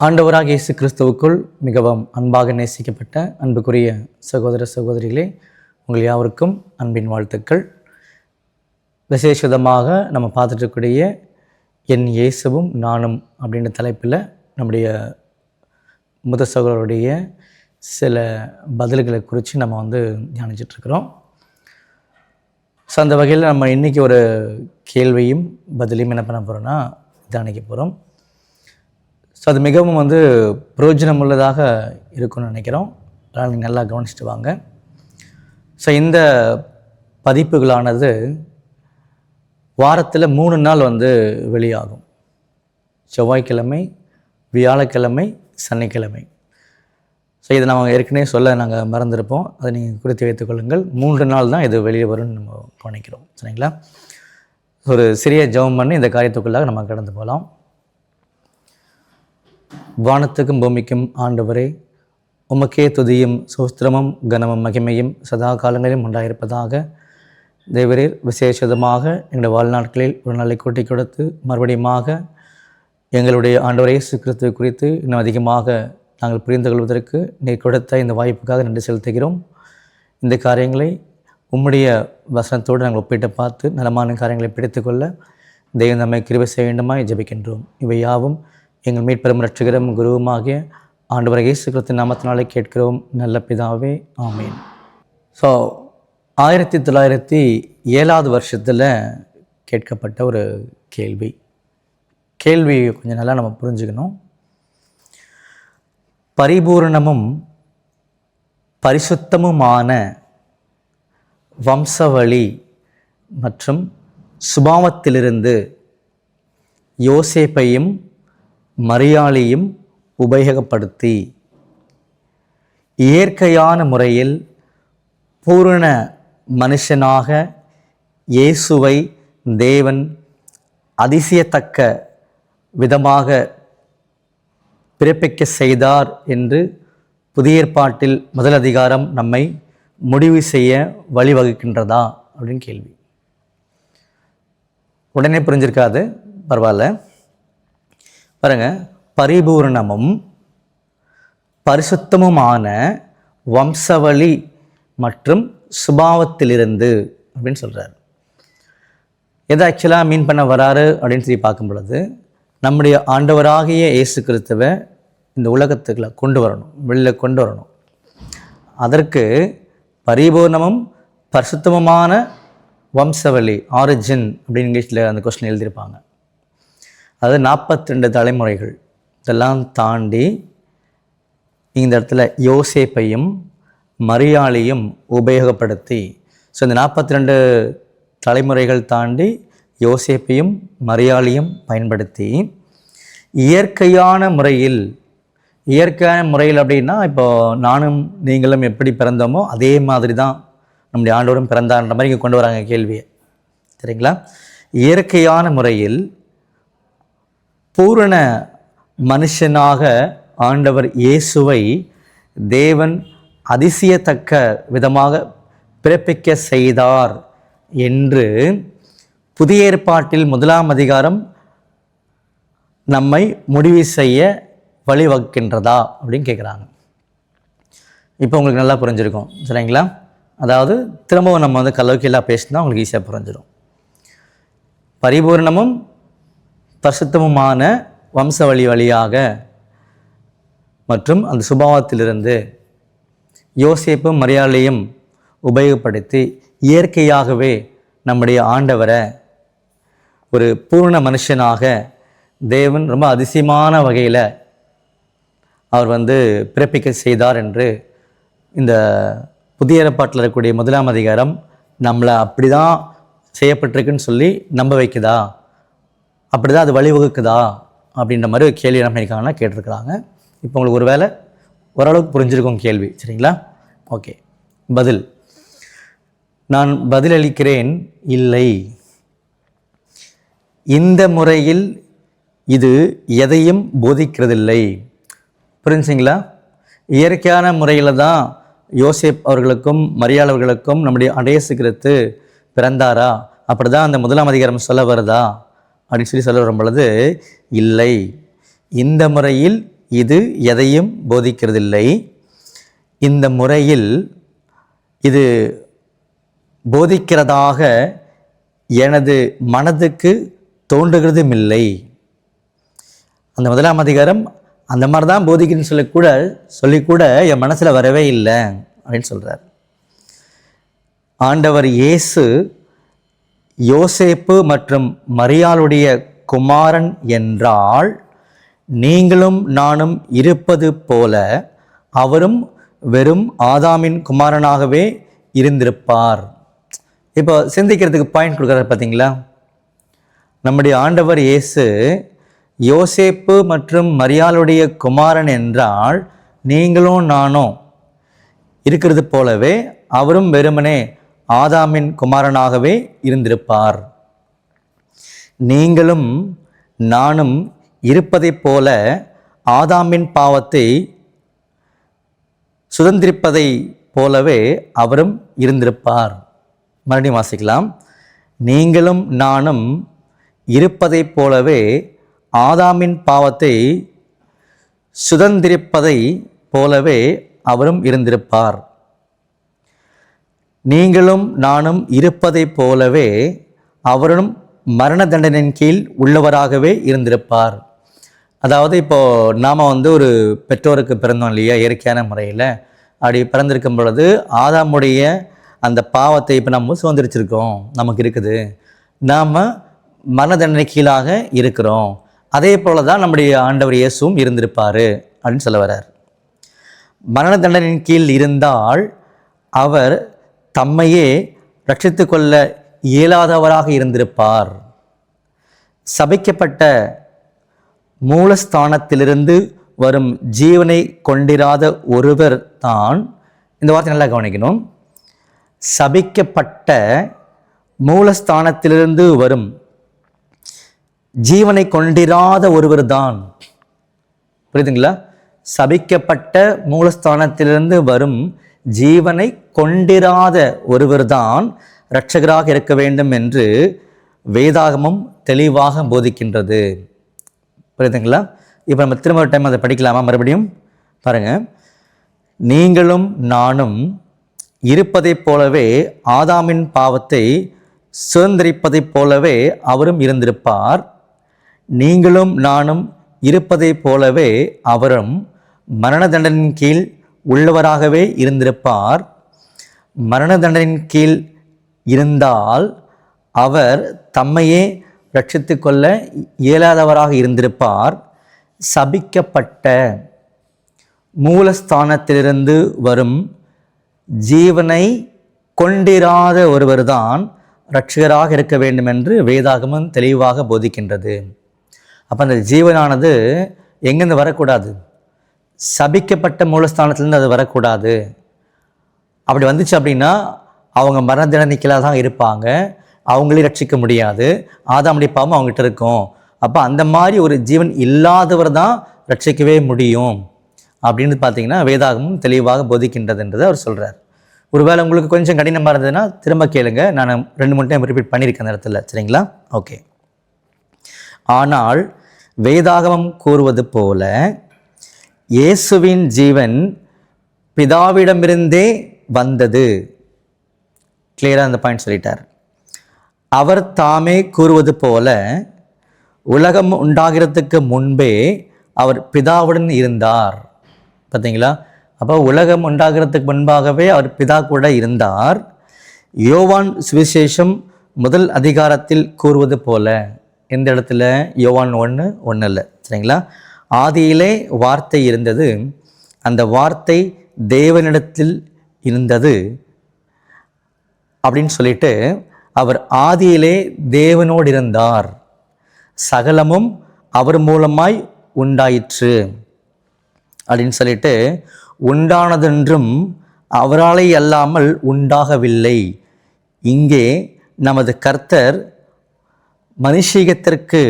ஆண்டவராக இயேசு கிறிஸ்துவுக்குள் மிகவும் அன்பாக நேசிக்கப்பட்ட அன்புக்குரிய சகோதர சகோதரிகளே உங்கள் யாவருக்கும் அன்பின் வாழ்த்துக்கள். விசேஷமாக நம்ம பார்த்துட்டுக்கூடிய என் இயேசுவும் நானும் அப்படின்ற தலைப்பில் நம்முடைய முத சகோதரருடைய சில பதில்களை குறித்து நம்ம வந்து தியானிச்சிட்ருக்கிறோம். ஸோ அந்த வகையில் நம்ம இன்றைக்கி ஒரு கேள்வியும் பதிலையும் என்ன பண்ண போகிறோன்னா தியானிக்க போகிறோம் ஸோ அது மிகவும் வந்து பிரயோஜனம் உள்ளதாக இருக்கும்னு நினைக்கிறோம். அதனால் நீங்கள் நல்லா கவனிச்சுட்டு வாங்க. ஸோ இந்த பதிப்புகளானது வாரத்தில் மூணு நாள் வந்து வெளியாகும். செவ்வாய்க்கிழமை வியாழக்கிழமை சனிக்கிழமை. ஸோ இதை நம்ம ஏற்கனவே சொல்ல நாங்கள் மறந்துருப்போம். அதை நீங்கள் குறித்து வைத்துக் கொள்ளுங்கள். மூன்று நாள் தான் இது வெளியே வரும்னு நம்ம கவனிக்கிறோம் சரிங்களா? ஒரு சிறிய ஜெபம் பண்ணி இந்த காரியத்துக்குள்ளாக நம்ம கடந்து போகலாம். வானத்துக்கும் பூமிக்கும் ஆண்டவரே உமக்கே துதியும் சோஸ்திரமும் கனமும் மகிமையும் சதா காலங்களிலும் உண்டாயிருப்பதாக தேவரீர் விசேஷமாக எங்களுடைய வாழ்நாட்களில் ஒரு நாளை கூட்டி கொடுத்து மறுபடியுமாக எங்களுடைய ஆண்டவரே சீக்கிரத்து குறித்து இன்னும் அதிகமாக நாங்கள் புரிந்து கொள்வதற்கு நீர் கொடுத்த இந்த வாய்ப்புக்காக நன்றி செலுத்துகிறோம். இந்த காரியங்களை உம்முடைய வசனத்தோடு நாங்கள் ஒப்பிட்டு பார்த்து நலமான காரியங்களை பிடித்துக்கொள்ள தெய்வம் நம்மை கிருபை செய்ய வேண்டுமாய் ஜெபிக்கின்றோம். இவை யாவும் எங்கள் மீட்பெரும் ரட்சகரும் குருவுமாகிய ஆண்டவர் இயேசு கிறிஸ்து நாமத்தினாலே கேட்கிறோம். நல்ல பிதாவே ஆமீன். ஸோ ஆயிரத்தி தொள்ளாயிரத்தி ஏழாவது வருஷத்தில் கேட்கப்பட்ட ஒரு கேள்வி. கேள்வி கொஞ்சம் நல்லா நம்ம புரிஞ்சுக்கணும். பரிபூரணமும் பரிசுத்தமுமான வம்சவழி மற்றும் சுபாவத்திலிருந்து யோசேப்பையும் மரியாளையும் உபயோகப்படுத்தி இயற்கையான முறையில் பூரண மனுஷனாக இயேசுவை தேவன் அதிசயத்தக்க விதமாக பிறப்பிக்க செய்தார் என்று புதிய ஏற்பாட்டில் முதல் அதிகாரம் நம்மை முடிவு செய்ய வழிவகுக்கின்றதா? அப்படின்னு கேள்வி. உடனே புரிஞ்சிருக்காது? பரவாயில்ல. பாருங்க பரிபூரணமும் பரிசுத்தமுமான வம்சவழி மற்றும் சுபாவத்திலிருந்து அப்படின்னு சொல்கிறார் எதை ஆக்சுவலாக மீன் பண்ண வராரு அப்படின்னு சொல்லி பார்க்கும் பொழுது நம்முடைய ஆண்டவராகிய இயேசு கிறிஸ்துவை இந்த உலகத்துக்குள்ள கொண்டு வரணும் வெளியில் கொண்டு வரணும். அதற்கு பரிபூர்ணமும் பரிசுத்தமுமான வம்சவழி ஆரிஜின் அப்படின்னு இங்கிலீஷில் அந்த கொஸ்டின் எழுதியிருப்பாங்க. அது நாற்பத்தி ரெண்டு தலைமுறைகள். இதெல்லாம் தாண்டி இந்த இடத்துல யோசேப்பையும் மரியாளையும் உபயோகப்படுத்தி ஸோ இந்த நாற்பத்தி ரெண்டு தலைமுறைகள் தாண்டி யோசேப்பையும் மரியாளையும் பயன்படுத்தி இயற்கையான முறையில் இயற்கையான முறையில் அப்படின்னா இப்போது நானும் நீங்களும் எப்படி பிறந்தோமோ அதே மாதிரி தான் நம்முடைய ஆண்டோரும் பிறந்தான்ற மாதிரி இங்கே கொண்டு வராங்க கேள்வியை. சரிங்களா? இயற்கையான முறையில் பூரண மனுஷனாக ஆண்டவர் இயேசுவை தேவன் அதிசயத்தக்க விதமாக பிறப்பிக்க செய்தார் என்று புதிய ஏற்பாட்டில் முதலாம் அதிகாரம் நம்மை முடிவு செய்ய வழிவகுக்கின்றதா அப்படின்னு கேட்குறாங்க இப்போ உங்களுக்கு நல்லா புரிஞ்சிருக்கும் சரிங்களா? அதாவது திரும்பவும் நம்ம வந்து கலோக்கியெல்லாம் பேசினா உங்களுக்கு ஈஸியாக புரிஞ்சிடும் பரிபூர்ணமும் பரிசுத்தமுமான வம்சவழி வழியாக மற்றும் அந்த சுபாவத்திலிருந்து யோசிப்பும் மரியாதையும் உபயோகப்படுத்தி இயற்கையாகவே நம்முடைய ஆண்டவரை ஒரு பூர்ண மனுஷனாக தேவன் ரொம்ப அதிசயமான வகையில் அவர் வந்து பிறப்பிக்க செய்தார் என்று இந்த புதிய ஏற்பாட்டில் இருக்கக்கூடிய முதலாம் அதிகாரம் நம்மளை அப்படி தான் செய்யப்பட்டிருக்குன்னு சொல்லி நம்ப வைக்குதா? அப்படி தான் அது வழிவகுக்குதா அப்படின்ற மாதிரி ஒரு கேள்வி என்ன பண்ணியிருக்காங்கன்னா கேட்டிருக்கிறாங்க. இப்போ உங்களுக்கு ஒரு வேளை ஓரளவுக்கு புரிஞ்சிருக்கும் கேள்வி சரிங்களா? ஓகே. பதில். நான் பதிலளிக்கிறேன் இல்லை. இந்த முறையில் இது எதையும் போதிக்கிறதில்லை. புரிஞ்சுங்களா? இயற்கையான முறையில் தான் யோசேப் அவர்களுக்கும் மரியாதவர்களுக்கும் நம்முடைய அடையசு பிறந்தாரா? அப்படி தான் அந்த முதலாம் அதிகாரம் சொல்ல வருதா? அப்படின்னு சொல்லி சொல்ல வரும் பொழுது இல்லை இந்த முறையில் இது எதையும் போதிக்கிறதில்லை. இந்த முறையில் இது போதிக்கிறதாக எனது மனதுக்கு தோன்றுகிறதும் இல்லை அந்த முதலாம் அதிகாரம் அந்த மாதிரி தான் போதிக்குன்னு சொல்லக்கூட சொல்லிக்கூட என் மனசில் வரவே இல்லை அப்படின்னு சொல்கிறார் ஆண்டவர் இயேசு யோசேப்பு மற்றும் மரியாளுடைய குமாரன் என்றால் நீங்களும் நானும் இருப்பது போல அவரும் வெறும் ஆதாமின் குமாரனாகவே இருந்திருப்பார். இப்போ சிந்திக்கிறதுக்கு பாயிண்ட் கொடுக்குறாரு பார்த்தீங்களா? நம்முடைய ஆண்டவர் இயேசு யோசேப்பு மற்றும் மரியாளுடைய குமாரன் என்றால் நீங்களும் நானும் இருக்கிறது போலவே அவரும் வெறுமனே ஆதாமின் குமாரனாகவே இருந்திருப்பார். நீங்களும் நானும் இருப்பதைப் போல ஆதாமின் பாவத்தை சுதந்திரிப்பதை போலவே அவரும் இருந்திருப்பார். மறுபடியும் வாசிக்கலாம். நீங்களும் நானும் இருப்பதைப் போலவே ஆதாமின் பாவத்தை சுதந்திரிப்பதை போலவே அவரும் இருந்திருப்பார். நீங்களும் நானும் இருப்பதைப் போலவே அவரும் மரண தண்டனையின் கீழ் உள்ளவராகவே இருந்திருப்பார். அதாவது இப்போது நாம் வந்து ஒரு பெற்றோருக்கு பிறந்தோம் இல்லையா இயற்கையான முறையில். அப்படி பிறந்திருக்கும் பொழுது ஆதாமுடைய அந்த பாவத்தை இப்போ நம்ம சுதந்திரிச்சிருக்கோம் நமக்கு இருக்குது. நாம் மரண தண்டனை கீழாக இருக்கிறோம். அதே போல தான் நம்முடைய ஆண்டவர் இயேசுவும் இருந்திருப்பார் அப்படின்னு சொல்ல வர்றார். மரண தண்டனையின் கீழ் இருந்தால் அவர் தம்மையே ரட்சித்து கொள்ள இயலாதவராக இருந்திருப்பார். சபிக்கப்பட்ட மூலஸ்தானத்திலிருந்து வரும் ஜீவனை கொண்டிராத ஒருவர் தான் இந்த வார்த்தை நல்லா கவனிக்கணும். சபிக்கப்பட்ட மூலஸ்தானத்திலிருந்து வரும் ஜீவனை கொண்டிராத ஒருவர் தான். புரியுதுங்களா? சபிக்கப்பட்ட மூலஸ்தானத்திலிருந்து வரும் ஜீவனை கொண்டிராத ஒருவர்தான் இரட்சகராக இருக்க வேண்டும் என்று வேதாகமும் தெளிவாக போதிக்கின்றது. புரியுதுங்களா? இப்போ நம்ம திரும்ப ஒரு டைம் அதை படிக்கலாமா மறுபடியும்? பாருங்க. நீங்களும் நானும் இருப்பதைப் போலவே ஆதாமின் பாவத்தை சுதந்திரிப்பதைப் போலவே அவரும் இருந்திருப்பார். நீங்களும் நானும் இருப்பதைப் போலவே அவரும் மரண தண்டனையின் கீழ் உள்ளவராகவே இருந்திருப்பார். மரண தண்டனையின் கீழ் இருந்தால் அவர் தம்மையே ரட்சித்து கொள்ள இயலாதவராக இருந்திருப்பார். சபிக்கப்பட்ட மூலஸ்தானத்திலிருந்து வரும் ஜீவனை கொண்டிராத ஒருவர்தான் ரட்சகராக இருக்க வேண்டும் என்று வேதாகமம் தெளிவாக போதிக்கின்றது. அப்போ அந்த ஜீவனானது எங்கேருந்து வரக்கூடாது? சபிக்கப்பட்ட மூலஸ்தானத்துலேருந்து அது வரக்கூடாது. அப்படி வந்துச்சு அப்படின்னா அவங்க மரண தண்டனைக்கலாக தான் இருப்பாங்க. அவங்களே ரட்சிக்க முடியாது. ஆதாமுடைய பாவம் அவங்ககிட்ட இருக்கும். அப்போ அந்த மாதிரி ஒரு ஜீவன் இல்லாதவர் தான் ரட்சிக்கவே முடியும். அப்படின்னு பார்த்தீங்கன்னா வேதாகமும் தெளிவாக போதிக்கின்றதுன்றது அவர் சொல்கிறார் ஒருவேளை உங்களுக்கு கொஞ்சம் கடினமாக இருந்ததுன்னா திரும்ப கேளுங்க. நான் ரெண்டு மூணு டைம் ரிப்பீட் பண்ணியிருக்கேன் அந்த இடத்துல. சரிங்களா? ஓகே ஆனால் வேதாகமம் கூறுவது போல இயேசுவின் ஜீவன் பிதாவிடமிருந்தே வந்தது. கிளியராக அந்த பாயிண்ட் சொல்லிட்டார். அவர் தாமே கூறுவது போல உலகம் உண்டாகிறதுக்கு முன்பே அவர் பிதாவுடன் இருந்தார். பார்த்தீங்களா அப்போ உலகம் உண்டாகிறதுக்கு முன்பாகவே அவர் பிதா கூட இருந்தார். யோவான் சுவிசேஷம் முதல் அதிகாரத்தில் கூறுவது போல. எந்த இடத்துல? யோவான் ஒன்று ஒன்றில் சரிங்களா? ஆதியிலே வார்த்தை இருந்தது. அந்த வார்த்தை தேவனிடத்தில் இருந்தது அப்படின்னு சொல்லிட்டு அவர் ஆதியிலே தேவனோடு இருந்தார் சகலமும் அவர் மூலமாய் உண்டாயிற்று அப்படின்னு சொல்லிட்டு உண்டானதென்றும் அவராலே அல்லாமல் உண்டாகவில்லை. இங்கே நமது கர்த்தர் மனுஷீகத்திற்கு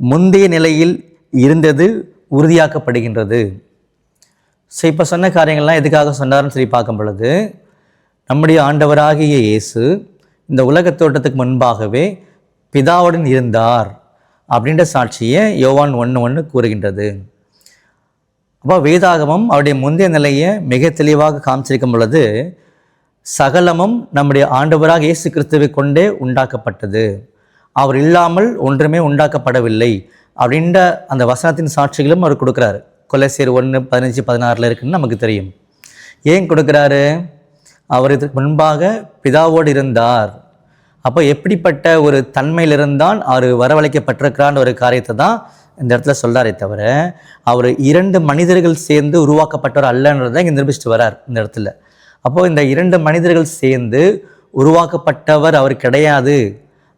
முந்தைய நிலையில் இருந்தது உறுதியாக்கப்படுகின்றது. ஸோ இப்போ சொன்ன காரியங்கள்லாம் எதுக்காக சொன்னார்னு சொல்லி பார்க்கும் பொழுது நம்முடைய ஆண்டவராகிய இயேசு இந்த உலகத் தோட்டத்துக்கு முன்பாகவே பிதாவுடன் இருந்தார் அப்படின்ற சாட்சியை யோவான் ஒன்று ஒன்று கூறுகின்றது. அப்போ வேதாகமம் அவருடைய முந்தைய நிலையை மிக தெளிவாக காமிச்சிருக்கும் பொழுது சகலமும் நம்முடைய ஆண்டவராக இயேசு கிறிஸ்துவை கொண்டே உண்டாக்கப்பட்டது. அவர் இல்லாமல் ஒன்றுமே உண்டாக்கப்படவில்லை. அப்படின்ற அந்த வசனத்தின் சாட்சிகளும் அவர் கொடுக்குறாரு. கொலைசேர் ஒன்று பதினஞ்சு பதினாறில் இருக்குன்னு நமக்கு தெரியும். ஏன் கொடுக்குறாரு? அவர் இதற்கு முன்பாக பிதாவோடு இருந்தார். அப்போ எப்படிப்பட்ட ஒரு தன்மையிலிருந்தான் அவர் வரவழைக்கப்பட்டிருக்கிறான்னு ஒரு காரியத்தை தான் இந்த இடத்துல சொல்கிறாரே தவிர அவர் இரண்டு மனிதர்கள் சேர்ந்து உருவாக்கப்பட்டவர் அல்லன்றதை இங்கே நிரூபிச்சுட்டு வரார் இந்த இடத்துல. அப்போது இந்த இரண்டு மனிதர்கள் சேர்ந்து உருவாக்கப்பட்டவர் அவர் கிடையாது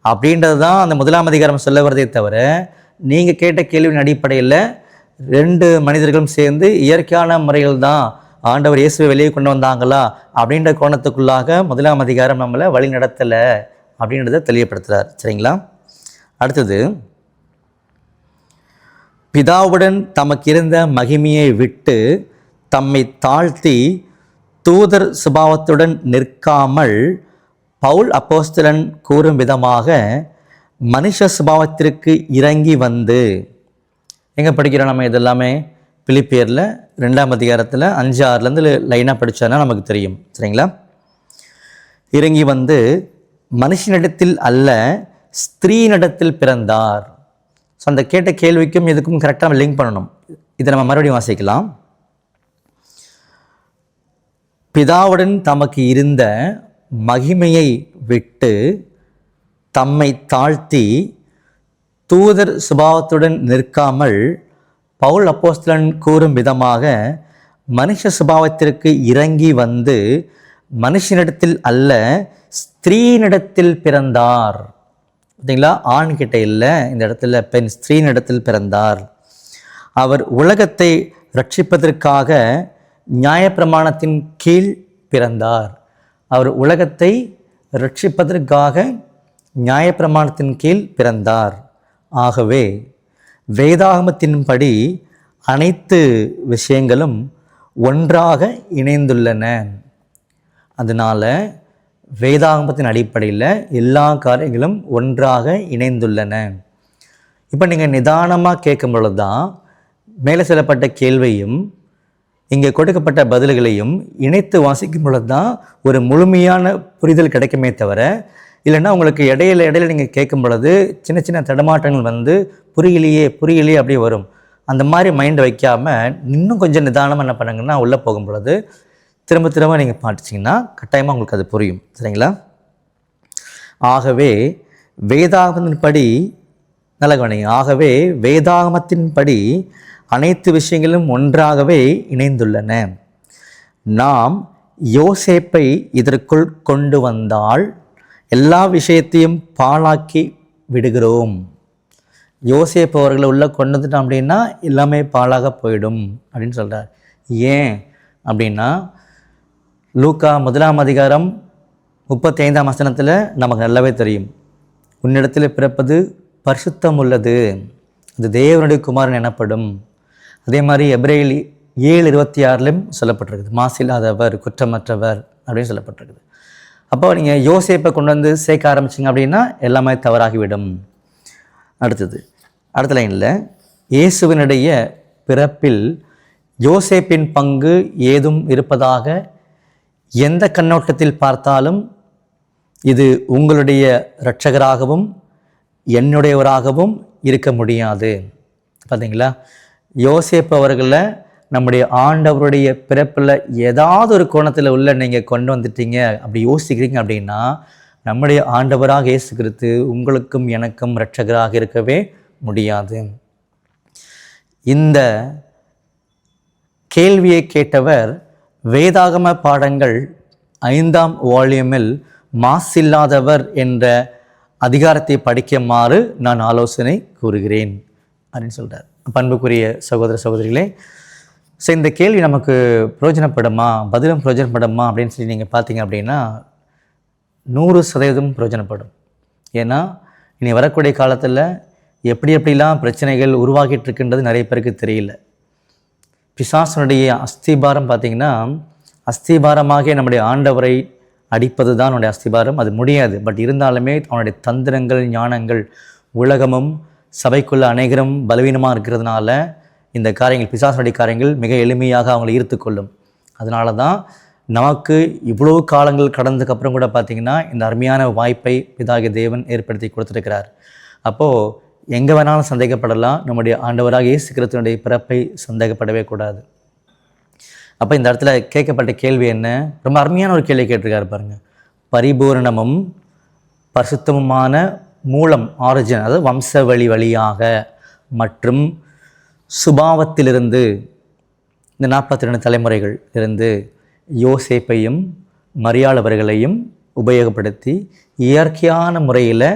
அப்படின்றது தான் அந்த முதலாம் அதிகாரம் சொல்ல வரதே தவிர நீங்கள் கேட்ட கேள்வியின் அடிப்படையில் ரெண்டு மனிதர்களும் சேர்ந்து இயற்கையான முறையில் தான் ஆண்டவர் இயேசுவை வெளியே கொண்டு வந்தாங்களா அப்படின்ற கோணத்துக்குள்ளாக முதலாம் அதிகாரம் நம்மளை வழி நடத்தலை அப்படின்றத தெளிவுபடுத்துகிறார் சரிங்களா? அடுத்தது பிதாவுடன் தமக்கு இருந்த மகிமையை விட்டு தம்மை தாழ்த்தி தூதர் சுபாவத்துடன் நிற்காமல் பவுல் அப்போஸ்தலன் கூறும் விதமாக மனுஷ சுபாவத்திற்கு இறங்கி வந்து எங்கே படிக்கிறோம் நம்ம இதெல்லாமே? பிலிப்பியரில் ரெண்டாம் அதிகாரத்தில் அஞ்சு ஆறுலேருந்து லைனாக படித்தோன்னா நமக்கு தெரியும். சரிங்களா? இறங்கி வந்து மனுஷனிடத்தில் அல்ல ஸ்திரீனிடத்தில் பிறந்தார். ஸோ அந்த கேட்ட கேள்விக்கும் இதுக்கும் கரெக்டாக நம்ம லிங்க் பண்ணணும். இதை நம்ம மறுபடியும் வாசிக்கலாம். பிதாவுடன் தமக்கு இருந்த மகிமையை விட்டு தம்மை தாழ்த்தி தூதர் சுபாவத்துடன் நிற்காமல் பவுல் அப்போஸ்தலன் கூறும் விதமாக மனுஷ சுபாவத்திற்கு இறங்கி வந்து மனுஷனிடத்தில் அல்ல ஸ்திரீனிடத்தில் பிறந்தார். பார்த்தீங்களா? ஆண் கிட்ட இல்லை இந்த இடத்துல பெண் ஸ்திரீனிடத்தில் பிறந்தார். அவர் உலகத்தை ரட்சிப்பதற்காக நியாயப்பிரமாணத்தின் கீழ் பிறந்தார். அவர் உலகத்தை ரட்சிப்பதற்காக நியாயப்பிரமாணத்தின் கீழ் பிறந்தார். ஆகவே வேதாகமத்தின்படி அனைத்து விஷயங்களும் ஒன்றாக இணைந்துள்ளன. அதனால் வேதாகமத்தின் அடிப்படையில் எல்லா காரியங்களும் ஒன்றாக இணைந்துள்ளன. இப்போ நீங்கள் நிதானமாக கேட்கும் பொழுது தான் மேலே சொல்லப்பட்ட கேள்வியும் இங்கே கொடுக்கப்பட்ட பதில்களையும் இணைத்து வாசிக்கும் பொழுது தான் ஒரு முழுமையான புரிதல் கிடைக்குமே தவிர இல்லைன்னா உங்களுக்கு இடையில இடையில நீங்கள் கேட்கும் பொழுது சின்ன சின்ன தடுமாற்றங்கள் வந்து புரியலையே புரியலையே அப்படியே வரும். அந்த மாதிரி மைண்ட் வைக்காமல் இன்னும் கொஞ்சம் நிதானமாக என்ன பண்ணுங்கன்னா உள்ளே போகும் பொழுது திரும்ப திரும்ப நீங்கள் பாட்டிச்சிங்கன்னா கட்டாயமாக உங்களுக்கு அது புரியும். சரிங்களா? ஆகவே வேதாகமத்தின்படி நல்ல கவனிங்க. ஆகவே வேதாகமத்தின்படி அனைத்து விஷயங்களும் ஒன்றாகவே இணைந்துள்ளன. நாம் யோசேப்பை இதற்குள் கொண்டு வந்தால் எல்லா விஷயத்தையும் பாழாக்கி விடுகிறோம். யோசேப்பு அவர்களை உள்ளே கொண்டு வந்துட்டோம் அப்படின்னா எல்லாமே பாழாக போயிடும் அப்படின்னு சொல்கிறார் ஏன் அப்படின்னா லூக்கா முதலாம் அதிகாரம் முப்பத்தி ஐந்தாம் வசனத்தில் நமக்கு நல்லாவே தெரியும். உன்னிடத்தில் பிறப்பது பரிசுத்தம் உள்ளது அது தேவனுடைய குமாரன் எனப்படும். அதே மாதிரி எப்ரேல் ஏழு இருபத்தி ஆறுலையும் சொல்லப்பட்டிருக்குது. மாசில்லாதவர் குற்றமற்றவர் அப்படின்னு சொல்லப்பட்டிருக்குது. அப்போ நீங்கள் யோசேப்பை கொண்டு வந்து சேர்க்க ஆரம்பிச்சிங்க அப்படின்னா எல்லாமே தவறாகிவிடும். அடுத்தது அடுத்த லைனில் இயேசுவினுடைய பிறப்பில் யோசேப்பின் பங்கு ஏதும் இருப்பதாக எந்த கண்ணோட்டத்தில் பார்த்தாலும் இது உங்களுடைய இரட்சகராகவும் என்னுடையவராகவும் இருக்க முடியாது. பார்த்தீங்களா யோசேப்பு அவர்களை நம்முடைய ஆண்டவருடைய பிறப்பில் ஏதாவது ஒரு கோணத்தில் உள்ள நீங்கள் கொண்டு வந்துட்டீங்க அப்படி யோசிக்கிறீங்க அப்படின்னா நம்முடைய ஆண்டவராக இயேசு கிறிஸ்து உங்களுக்கும் எனக்கும் இரட்சகராக இருக்கவே முடியாது. இந்த கேள்வியை கேட்டவர் வேதாகம பாடங்கள் ஐந்தாம் வால்யூமில் மாசில்லாதவர் என்ற அதிகாரத்தை படிக்குமாறு நான் ஆலோசனை கூறுகிறேன் அப்படின்னு சொல்கிறார் பண்புக்குரிய சகோதர சகோதரிகளே ஸோ இந்த கேள்வி நமக்கு பிரயோஜனப்படுமா? பதிலும் பிரயோஜனப்படுமா? அப்படின்னு சொல்லி நீங்கள் பார்த்தீங்க அப்படின்னா நூறு சதவீதம் பிரயோஜனப்படும். ஏன்னா இனி வரக்கூடிய காலத்தில் எப்படி எப்படிலாம் பிரச்சனைகள் உருவாகிட்டு இருக்குன்றது நிறைய பேருக்கு தெரியல. பிசாசனுடைய அஸ்திபாரம் பார்த்திங்கன்னா அஸ்திபாரமாக நம்முடைய ஆண்டவரை அடிப்பது தான் அவனுடைய அஸ்திபாரம். அது முடியாது. பட் இருந்தாலுமே அவனுடைய தந்திரங்கள் ஞானங்கள் உலகமும் சபைக்குள்ள அநேகரும் பலவீனமாக இருக்கிறதுனால இந்த காரியங்கள் பிசாசனுடைய காரியங்கள் மிக எளிமையாக அவங்களை ஈர்த்து கொள்ளும். அதனால தான் நமக்கு இவ்வளோ காலங்கள் கடந்ததுக்கப்புறம் கூட பார்த்திங்கன்னா இந்த அருமையான வாய்ப்பை பிதாகிய தேவன் ஏற்படுத்தி கொடுத்துருக்கிறார். அப்போது எங்கே வேணாலும் சந்தேகப்படலாம். நம்முடைய ஆண்டவராக இயேசு கிறிஸ்துவனுடைய பிறப்பை சந்தேகப்படவே கூடாது. அப்போ இந்த இடத்துல கேட்கப்பட்ட கேள்வி என்ன? ரொம்ப அருமையான ஒரு கேள்வி கேட்டிருக்காரு பாருங்கள் பரிபூரணமும் பரிசுத்தமுமான மூலம் ஆரிஜின் அதாவது வம்சவழி வழியாக மற்றும் சுபாவத்திலிருந்து இந்த நாற்பத்தி ரெண்டு தலைமுறைகள் இருந்து யோசேப்பையும் மரியாளவர்களையும் உபயோகப்படுத்தி இயற்கையான முறையில்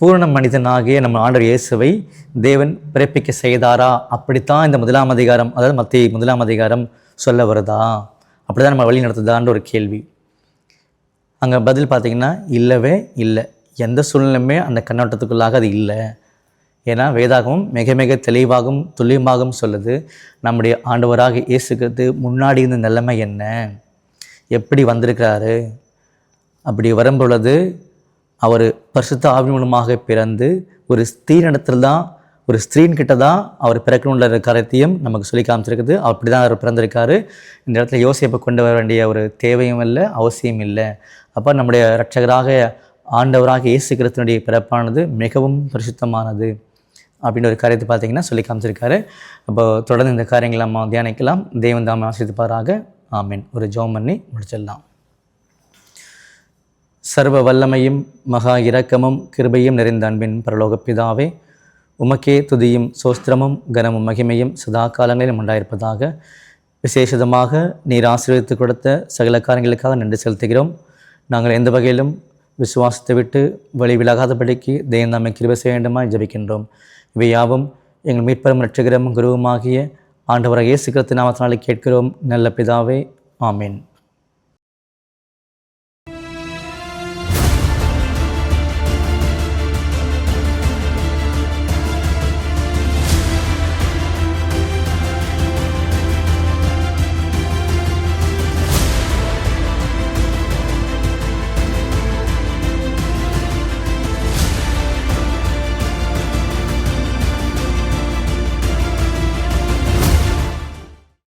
பூரண மனிதனாகிய நம்ம ஆண்டவர் இயேசுவை தேவன் பிறப்பிக்க செய்தாரா? அப்படித்தான் இந்த முதலாம் அதிகாரம் அதாவது மத்திய முதலாம் அதிகாரம் சொல்ல வருதா? அப்படிதான் நம்ம வழி நடத்துதான்ற ஒரு கேள்வி. அங்கே பதில் பார்த்திங்கன்னா இல்லவே இல்லை. எந்த சூழ்நிலையுமே அந்த கண்ணோட்டத்துக்குள்ளாக அது இல்லை. ஏன்னா வேதாகமும் மிக மிக தெளிவாகவும் துல்லியமாகவும் சொல்லுது. நம்முடைய ஆண்டவராக இயேசுகிறது முன்னாடி இருந்த நிலைமை என்ன? எப்படி வந்திருக்கிறாரு? அப்படி வரும்பொழுது அவர் பரிசுத்த ஆவி மூலமாக பிறந்து ஒரு ஸ்திரீனிடத்தில் தான் ஒரு ஸ்திரீன் கிட்ட தான் அவர் பிறக்கணுன்ற கருத்தையும் நமக்கு சொல்லி காமிச்சிருக்குது. அப்படி தான் அவர் பிறந்திருக்காரு. இந்த இடத்துல யோசிப்பை கொண்டு வர வேண்டிய ஒரு தேவையும் இல்லை அவசியம் இல்லை. அப்போ நம்முடைய இரட்சகராக ஆண்டவராக இயேசு கிறிஸ்தனுடைய பிறப்பானது மிகவும் பரிசுத்தமானது. அப்படின்னு ஒரு காரியத்தை பார்த்தீங்கன்னா சொல்லி காமிச்சிருக்காரு. அப்போ தொடர்ந்து இந்த காரியங்களை நம்ம தியானிக்கலாம். தேவன் தாம ஆசிரிப்பாராக ஆமீன். ஒரு ஜோம் பண்ணி முடிச்சிடலாம். சர்வ வல்லமையும் மகா இரக்கமும் கிருபையும் நிறைந்த அன்பின் பரலோக பிதாவே உமக்கே துதியும் சோஸ்திரமும் கனமும் மகிமையும் சதா காலங்களிலும் உண்டாயிருப்பதாக விசேஷமாக நீர் ஆசீர்வதித்து கொடுத்த சகல காரியங்களுக்காக நன்றி செலுத்துகிறோம். நாங்கள் எந்த வகையிலும் விசுவாசத்தை விட்டு வழி விலகாதபடிக்கு தெய்வம் நம்மை கிருபை செய்ய வேண்டுமா ஜபிக்கின்றோம். இவை யாவும் எங்கள் மீட்பெரும் ரட்சகரும் குருவுமாகிய ஆண்டவராக இயேசு கிறிஸ்து நாமத்தினாலே கேட்கிறோம். நல்ல பிதாவே ஆமீன்.